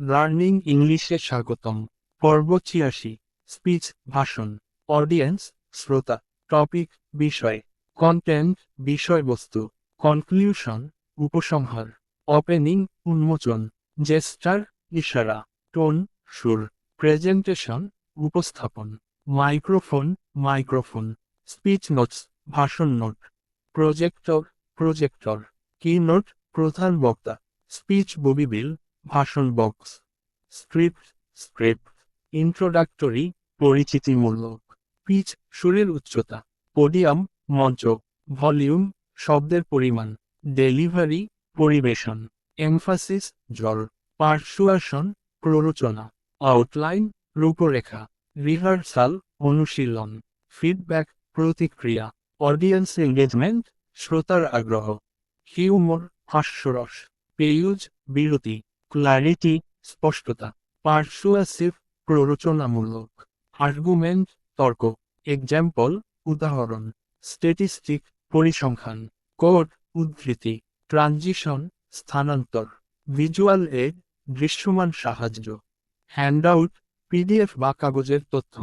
Learning ইংলিশে স্বাগতম। পর্ব ছিয়াশি। স্পিচ, ভাষণ। অডিয়েন্স, শ্রোতা। টপিক, বিষয়। কন্টেন্ট, বিষয়বস্তু। কনক্লিউশন উপসংহার। ওপেনিং, উন্মোচন। জেস্টার, ইশারা। টোন, সুর। প্রেজেন্টেশন, উপস্থাপন। Microphone microphone. স্পিচ নোটস, ভাষণ নোট। Projector projector. কি নোট প্রধান বক্তা। স্পিচ ববিবিল। ভাষণ বক্স স্ক্রিপ্ট স্ক্রিপ্ট ইন্ট্রোডাক্টরি পরিচিতিমূলক পিচ সুরের উচ্চতা পোডিয়াম মঞ্চ ভলিউম শব্দের পরিমাণ ডেলিভারি পরিবেশন এমফাসিস জল পার্সুয়াশন প্ররোচনা আউটলাইন রূপরেখা রিহার্সাল অনুশীলন ফিডব্যাক প্রতিক্রিয়া অডিয়েন্স এঙ্গেজমেন্ট শ্রোতার আগ্রহ হিউমর হাস্যরস পেয়ুজ বিরতি ক্ল্যারিটি স্পষ্টতা পার্সুয়াসিভ প্ররোচনামূলক আর্গুমেন্ট তর্ক এক্সাম্পল উদাহরণ স্ট্যাটিস্টিক পরিসংখ্যান কোড উদ্ধৃতি ট্রানজিশন স্থানান্তর ভিজুয়াল এড দৃশ্যমান সাহায্য হ্যান্ডআউট পিডিএফ বা কাগজের তথ্য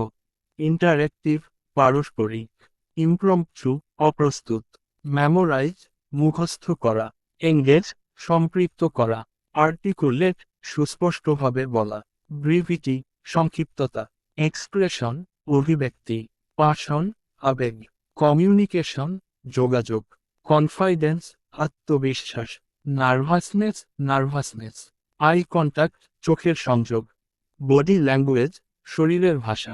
ইন্টারেক্টিভ পারস্পরিক ইমপ্রম্পচু অপ্রস্তুত মেমোরাইজ মুখস্থ করা এঙ্গেজ সম্পৃক্ত করা। আর্টিকুলেট সুস্পষ্টভাবে বলা ব্রিভিটি সংক্ষিপ্ততা এক্সপ্রেশন অভিব্যক্তি পাশন আবেগ কমিউনিকেশন যোগাযোগ কনফাইডেন্স আত্মবিশ্বাস নার্ভাসনেস নার্ভাসনেস আই কন্টাক্ট চোখের সংযোগ বডি ল্যাঙ্গুয়েজ শরীরের ভাষা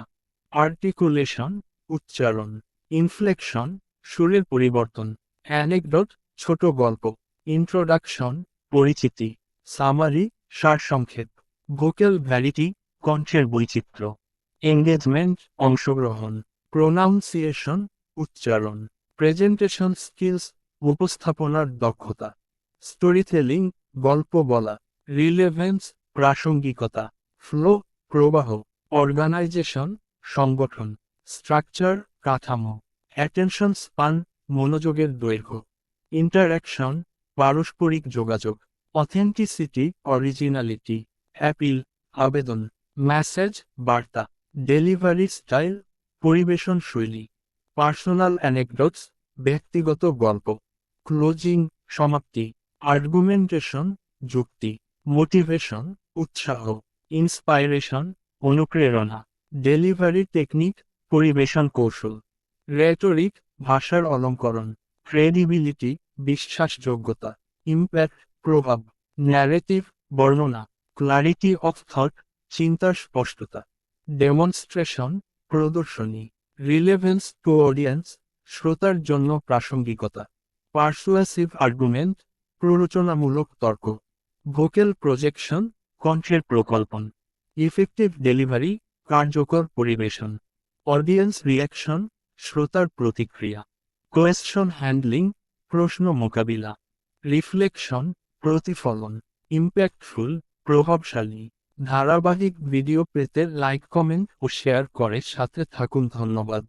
আর্টিকুলেশন উচ্চারণ ইনফ্লেকশন সুরের পরিবর্তন অ্যানেকডট ছোট গল্প ইন্ট্রোডাকশন পরিচিতি। সামারি, সারসংক্ষেপ, ভোকেল ভ্যারিটি কণ্ঠের বৈচিত্র্য, এঙ্গেজমেন্ট, অংশগ্রহণ, প্রোনাউন্সিয়েশন, উচ্চারণ, প্রেজেন্টেশন স্কিলস, উপস্থাপনার দক্ষতা, স্টোরিটেলিং, গল্প বলা, রিলেভেন্স, প্রাসঙ্গিকতা, ফ্লো, প্রবাহ, অর্গানাইজেশন, সংগঠন, স্ট্রাকচার, কাঠামো, অ্যাটেনশন স্পান, মনোযোগের দৈর্ঘ্য ইন্টারাকশন পারস্পরিক যোগাযোগ। অথেন্টিসিটি অরিজিনালিটি অ্যাপিল আবেদন মেসেজ বার্তা ডেলিভারি স্টাইল পরিবেশন শৈলী পার্সোনাল অ্যানেকডোটস ব্যক্তিগত গল্প ক্লোজিং সমাপ্তি আর্গুমেন্টেশন যুক্তি মোটিভেশন উৎসাহ ইন্সপাইরেশন অনুপ্রেরণা ডেলিভারি টেকনিক পরিবেশন কৌশল রেটরিক ভাষার অলঙ্করণ ক্রেডিবিলিটি বিশ্বাসযোগ্যতা ইম্প্যাক্ট প্রভাব ন্যারেটিভ বর্ণনা ক্লারিটি অফ থট চিন্তার স্পষ্টতা ডেমনস্ট্রেশন প্রদর্শনী রিলেভেন্স টু অডিয়েন্স শ্রোতার জন্য প্রাসঙ্গিকতা পার্সুয়াসিভ আর্গুমেন্ট প্ররোচনামূলক তর্ক ভোকেল প্রজেকশন কণ্ঠের প্রকল্পন ইফেক্টিভ ডেলিভারি কার্যকর পরিবেশন অডিয়েন্স রিয়াকশন শ্রোতার প্রতিক্রিয়া কোয়েশ্চন হ্যান্ডলিং প্রশ্ন মোকাবিলা রিফ্লেকশন প্রতিফলন ইম্প্যাক্টফুল প্রভাবশালী। ধারাবাহিক ভিডিও পেতে লাইক কমেন্ট ও শেয়ার করে সাথে থাকুন ধন্যবাদ।